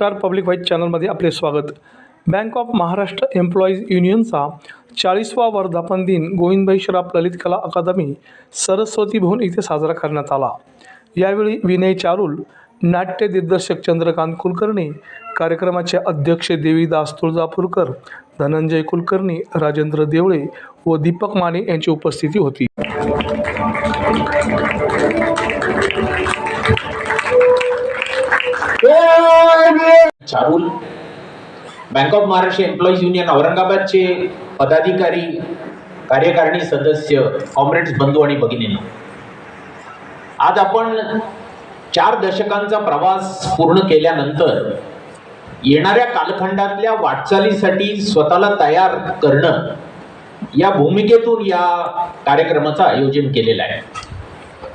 नमस्कार public white चॅनलमध्ये आपले स्वागत. बँक ऑफ महाराष्ट्र एम्प्लॉईज युनियनचा चाळीसवा वर्धापन दिन गोविंदभाई श्राफ ललित कला अकादमी सरस्वती भवन इथे साजरा करण्यात आला. यावेळी विनय चारुल नाट्य दिग्दर्शक चंद्रकांत कुलकर्णी कार्यक्रमाचे अध्यक्ष देवीदास तुळजापूरकर धनंजय कुलकर्णी राजेंद्र देवळे व दीपक माने यांची उपस्थिती होती. Charul bank of Maharashtra employees union औरंगाबादचे पदाधिकारी कार्यकारिणी सदस्य कॉम्रेड्स बंधू आणि भगिनींना. आज आपण चार दशकांचा प्रवास पूर्ण केल्यानंतर येणाऱ्या कालखंडातल्या वाटचालीसाठी स्वतःला तयार करणं या भूमिकेतून या कार्यक्रमाचं आयोजन केलेलं आहे.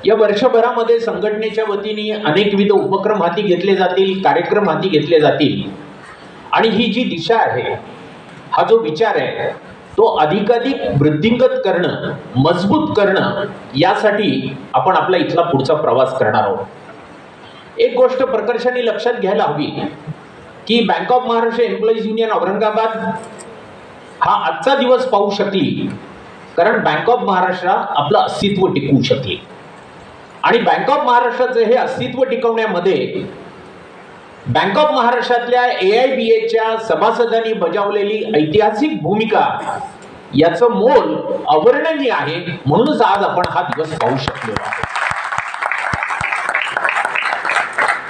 या वर्षभरामध्ये संघटनेच्या वतीने अनेकविध उपक्रम हाती घेतले जातील कार्यक्रम हाती घेतले जातील. आणि ही जी दिशा आहे हा जो विचार आहे तो अधिकाधिक वृद्धिंगत करणं मजबूत करणं यासाठी आपण आपला इथला पुढचा प्रवास करणार आहोत. एक गोष्ट प्रकर्षाने लक्षात घ्यायला हवी की bank of Maharashtra employees union Aurangabad हा आजचा दिवस पाहू शकली कारण बँक ऑफ महाराष्ट्र आपलं अस्तित्व टिकवू शकली. आणि बँक ऑफ महाराष्ट्राचं हे अस्तित्व टिकवण्यामध्ये बँक ऑफ महाराष्ट्रातल्या ए आय बी एच्या सभासदांनी बजावलेली ऐतिहासिक भूमिका याचं मोल अवर्णनीय आहे म्हणूनच आज आपण हा दिवस पाहू शकलो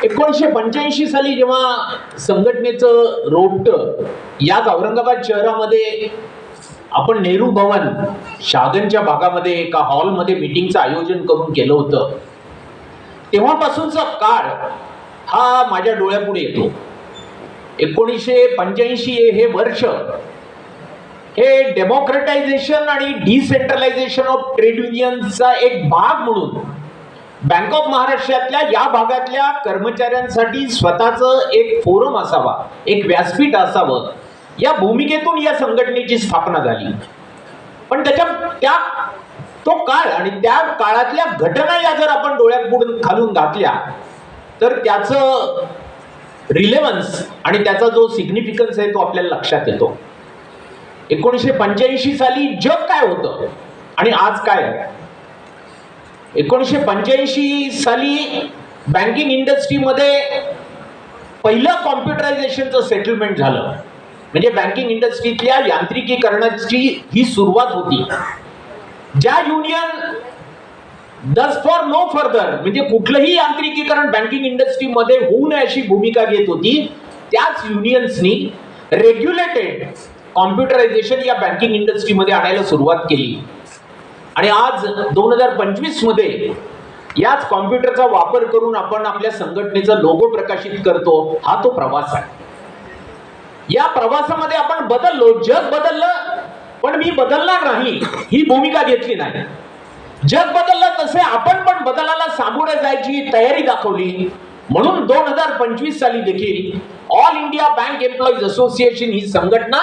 एकोणीसशे पंच्याऐंशी साली जेव्हा संघटनेचं रोपट याच औरंगाबाद शहरामध्ये आपण नेहरू भवन शागनच्या भागामध्ये एका हॉलमध्ये मिटिंगचं आयोजन करून केलं होतं. तेव्हापासूनचा काळ हा माझ्या डोळ्यापुढे येतो. एकोणीसशे पंच्याऐंशी हे वर्ष हे डेमोक्रेटायझेशन आणि डिसेंट्रलायझेशन ऑफ ट्रेड युनियनचा एक भाग म्हणून बँक ऑफ महाराष्ट्रातल्या या भागातल्या कर्मचाऱ्यांसाठी स्वतःचं एक फोरम असावा एक व्यासपीठ असावं या भूमिकेतून या संघटनेची स्थापना झाली. पण त्याच्या त्या तो काळ आणि त्या काळातल्या घटना या जर आपण डोळ्यात बुडून खालून घातल्या तर त्याचं रिलेव्हन्स आणि त्याचा जो सिग्निफिकन्स आहे तो आपल्याला लक्षात येतो. एकोणीसशे पंच्याऐंशी साली जग काय होतं आणि आज काय? आहे एकोणीसशे पंच्याऐंशी साली बँकिंग इंडस्ट्रीमध्ये पहिलं कॉम्प्युटरायझेशनचं सेटलमेंट झालं. म्हणजे बँकिंग इंडस्ट्रीतल्या यांत्रिकीकरणाची ही सुरुवात होती. ज्या युनियन दस फॉर नो फर्दर म्हणजे कुठलंही यांत्रिकीकरण बँकिंग इंडस्ट्रीमध्ये होऊ नये अशी भूमिका घेत होती त्याच युनियन्सनी रेग्युलेटेड कॉम्प्युटरायझेशन या बँकिंग इंडस्ट्रीमध्ये आणायला सुरुवात केली. आणि आज दोन हजार पंचवीसमध्ये याच कॉम्प्युटरचा वापर करून आपण आपल्या संघटनेचा लोगो प्रकाशित करतो हा तो प्रवास आहे. या प्रवासामध्ये आपण बदललो जग बदललं पण मी बदलणार नाही ही भूमिका घेतली नाही. जग बदललं तसे आपण पण बदलाला सामोरे जायची तयारी दाखवली. म्हणून दोन हजार पंचवीस साली देखील all India bank employees association ही संघटना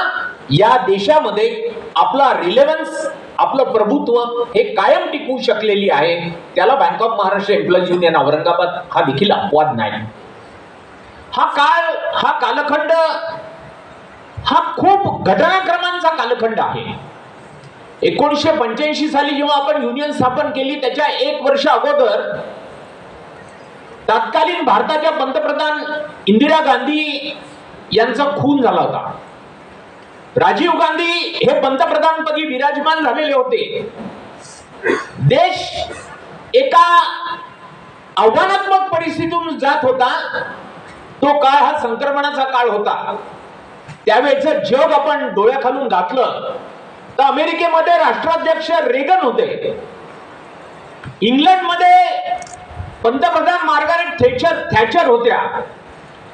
या देशामध्ये आपला रिलेव्हन्स आपलं प्रभुत्व हे कायम टिकवू शकलेली आहे. त्याला bank of Maharashtra employees union Aurangabad हा देखील अपवाद नाही. हा काळ हा कालखंड हा खूप घटनाक्रमांचा कालखंड आहे. एकोणीसशे पंच्याऐंशी साली जेव्हा आपण युनियन स्थापन केली त्याच्या एक वर्ष अगोदर तत्कालीन भारताच्या पंतप्रधान इंदिरा गांधी यांचा खून झाला होता. राजीव गांधी हे पंतप्रधानपदी विराजमान झालेले होते. देश एका आव्हानात्मक परिस्थितीतून जात होता. तो काळ हा संक्रमणाचा काळ होता. त्यावेळेचं जग आपण डोळ्याखालून घातलं तर अमेरिकेमध्ये राष्ट्राध्यक्ष रेगन होते. इंग्लंडमध्ये पंतप्रधान मार्गारेट थॅचर थॅचर होत्या.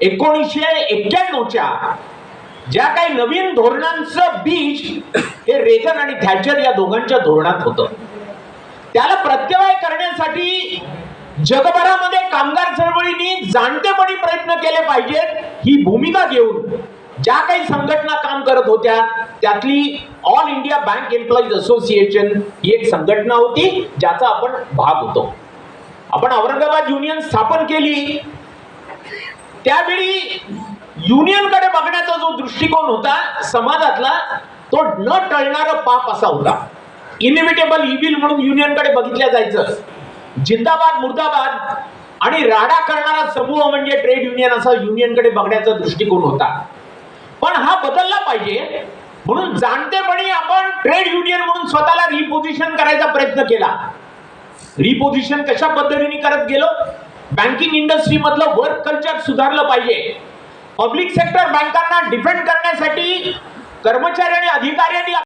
एकोणीसशे एक्क्याण्णवच्या ज्या काही नवीन धोरणांचं बीज हे रेगन आणि थॅचर या दोघांच्या धोरणात होतं. त्याला प्रत्यवाय करण्यासाठी जगभरामध्ये कामगार चळवळींनी जाणतेपणी प्रयत्न केले पाहिजेत ही भूमिका घेऊन. ज्या काही संघटना काम करत होत्या त्यातली all India bank employees association ही एक संघटना होती ज्याचा आपण भाग होतो. आपण औरंगाबाद युनियन स्थापन केली. त्यावेळी युनियनकडे बघण्याचा जो दृष्टिकोन होता समाजातला तो न टळणारा पाप असा होता. इनिमिटेबल इविल म्हणून युनियनकडे बघितल्या जायचं. जिंदाबाद मुर्दाबाद आणि राडा करणारा समूह म्हणजे ट्रेड युनियन असा युनियनकडे बघण्याचा दृष्टिकोन होता. पण हा बदलला पाहिजे. म्हणून जाणतेपणी आपण ट्रेड युनियन म्हणून स्वतःला रिपोजिशन करायचा प्रयत्न केला. रिपोजिशन कशा पद्धतीने करत गेलो? बँकिंग इंडस्ट्री मधलं वर्क कल्चर सुधारलं पाहिजे. पब्लिक सेक्टर बँकांना डिफेंड करण्यासाठी कर्मचारी आणि अधिकाऱ्यांनी